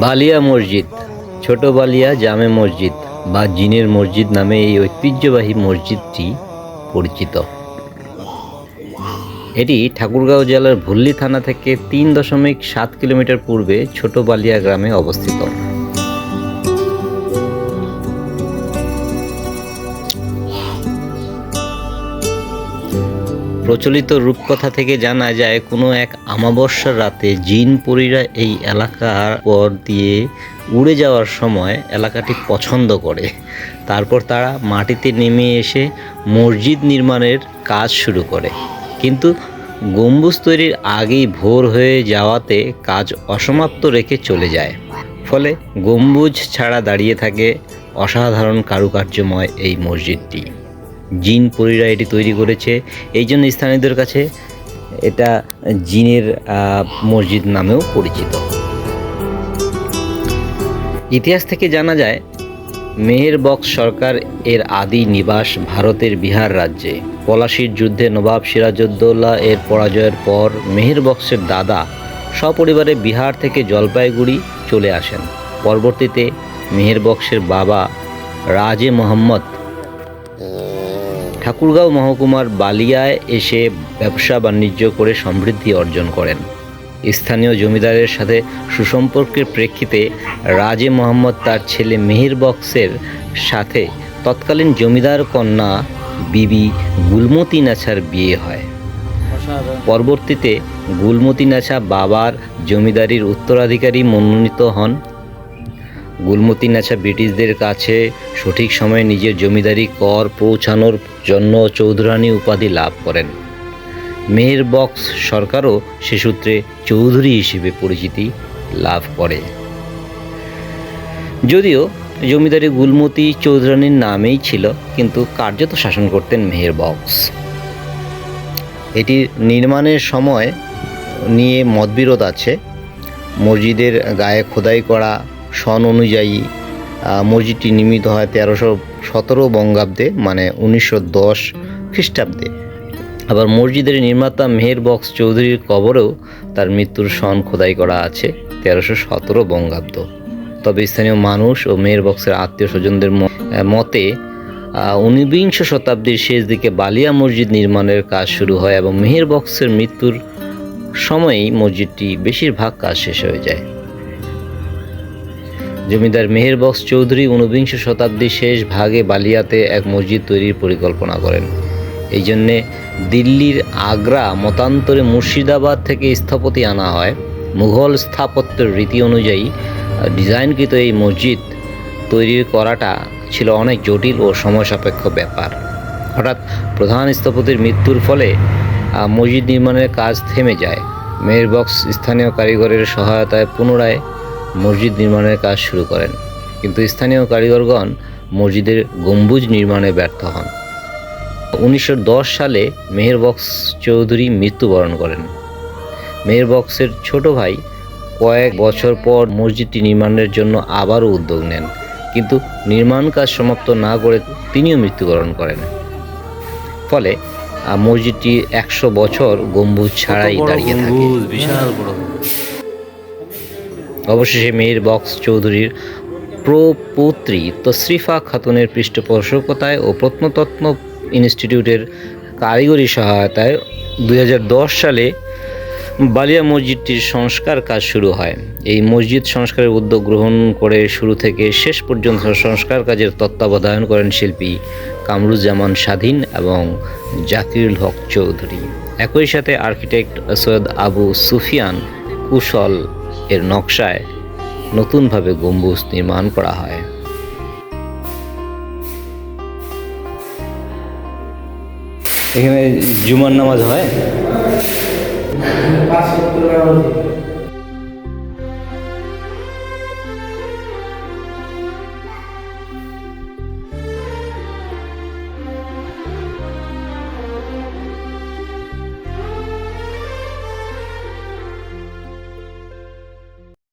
বালিয়া মসজিদ, ছোট বালিয়া জামে মসজিদ বা জিনের মসজিদ নামে এই ঐতিহ্যবাহী মসজিদটি পরিচিত। এটি ঠাকুরগাঁও জেলার ভুল্লি থানা থেকে তিন দশমিক সাত কিলোমিটার পূর্বে ছোট বালিয়া গ্রামে অবস্থিত। প্রচলিত রূপকথা থেকে জানা যায়, কোনো এক আমাবস্যার রাতে জিন পরীরা এই এলাকার পর দিয়ে উড়ে যাওয়ার সময় এলাকাটি পছন্দ করে। তারপর তারা মাটিতে নেমে এসে মসজিদ নির্মাণের কাজ শুরু করে। কিন্তু গম্বুজ তৈরির আগেই ভোর হয়ে যাওয়াতে কাজ অসমাপ্ত রেখে চলে যায়। ফলে গম্বুজ ছাড়া দাঁড়িয়ে থাকে অসাধারণ কারুকার্যময় এই মসজিদটি। জিন পরীরা এটি তৈরি করেছে। এই জন্য স্থানীয়দের কাছে এটা জিনের মসজিদ নামেও পরিচিত। ইতিহাস থেকে জানা যায় মেহেরবক্স সরকার এর আদি নিবাস ভারতের বিহার রাজ্যে। পলাশির যুদ্ধে নবাব সিরাজউদ্দৌলা এর পরাজয়ের পর মেহেরবক্সের দাদা সপরিবারে বিহার থেকে জলপাইগুড়ি চলে আসেন। পরবর্তীতে মেহেরবক্সের বাবা রাজে মোহাম্মদ ঠাকুরগাঁও মহকুমার বালিয়ায় এসে ব্যবসা বাণিজ্য করে সমৃদ্ধি অর্জন করেন। স্থানীয় জমিদারের সাথে সুসম্পর্কের প্রেক্ষিতে রাজে মোহাম্মদ তার ছেলে মেহের বক্সের সাথে তৎকালীন জমিদার কন্যা বিবি গুলমতি নাছার বিয়ে হয়। পরবর্তীতে গুলমতি নাছা বাবার জমিদারির উত্তরাধিকারী মনোনীত হন। গুলমতি নাছা ব্রিটিশদের কাছে সঠিক সময়ে নিজের জমিদারি কর পৌঁছানোর জন্য চৌধুরানী উপাধি লাভ করেন। মেহের বক্স সরকারও সে সূত্রে চৌধুরী হিসেবে পরিচিতি লাভ করে। যদিও জমিদারি গুলমতি চৌধুরানীর নামেই ছিল, কিন্তু কার্যত শাসন করতেন মেহের বক্স। এটির নির্মাণের সময় নিয়ে মতবিরোধ আছে। মসজিদের গায়ে খোদাই করা সন অনুযায়ী মসজিদটি নির্মিত হয় তেরোশো সতেরো বঙ্গাব্দে মানে উনিশশো দশ খ্রিস্টাব্দে। আবার মসজিদের নির্মাতা মেহের বক্স চৌধুরীর কবরেও তার মৃত্যুর সন খোদাই করা আছে তেরোশো সতেরো বঙ্গাব্দ। তবে স্থানীয় মানুষ ও মেহের বক্সের আত্মীয় স্বজনদের মতে ঊনবিংশ শতাব্দীর শেষ দিকে বালিয়া মসজিদ নির্মাণের কাজ শুরু হয় এবং মেহের বক্সের মৃত্যুর সময়েই মসজিদটি বেশিরভাগ কাজ শেষ হয়ে যায়। জমিদার মেহের বক্স চৌধুরী ঊনবিংশ শতাব্দীর শেষ ভাগে বালিয়াতে এক মসজিদ তৈরির পরিকল্পনা করেন। এই জন্যে দিল্লির আগ্রা মতান্তরে মুর্শিদাবাদ থেকে স্থপতি আনা হয়। মুঘল স্থাপত্যের রীতি অনুযায়ী, ডিজাইনকৃত এই মসজিদ তৈরি করাটা ছিল অনেক জটিল ও সময় সাপেক্ষ ব্যাপার। হঠাৎ প্রধান স্থপতির মৃত্যুর ফলে মসজিদ নির্মাণের কাজ থেমে যায়। মেহের বক্স স্থানীয় কারিগরের সহায়তায় পুনরায় মসজিদ নির্মাণের কাজ শুরু করেন। কিন্তু স্থানীয় কারিগরগণ মসজিদের গম্বুজ নির্মাণে ব্যর্থ হন। উনিশশো দশ সালে মেহের বক্স চৌধুরী মৃত্যুবরণ করেন। মেহের বক্সের ছোট ভাই কয়েক বছর পর মসজিদটি নির্মাণের জন্য আবারও উদ্যোগ নেন। কিন্তু নির্মাণ কাজ সমাপ্ত না করে তিনিও মৃত্যুবরণ করেন। ফলে মসজিদটি একশো বছর গম্বুজ ছাড়াই দাঁড়িয়ে থাকে। বিশাল বড়। অবশেষে মেয়ের বক্স চৌধুরীর প্রপৌত্রী তশরিফা খাতুনের পৃষ্ঠপোষকতায় ও প্রত্নতত্ত্ব ইনস্টিটিউটের কারিগরি সহায়তায় দু হাজার দশ সালে বালিয়া মসজিদটির সংস্কার কাজ শুরু হয়। এই মসজিদ সংস্কারের উদ্যোগ গ্রহণ করে শুরু থেকে শেষ পর্যন্ত সংস্কার কাজের তত্ত্বাবধান করেন শিল্পী কামরুজ্জামান স্বাধীন এবং জাকিরুল হক চৌধুরী। একই সাথে আর্কিটেক্ট সৈয়দ আবু সুফিয়ান কুশল এর নকশায় নতুনভাবে গম্বুজ নির্মাণ করা হয়। এখানে জুমার নামাজ হয়?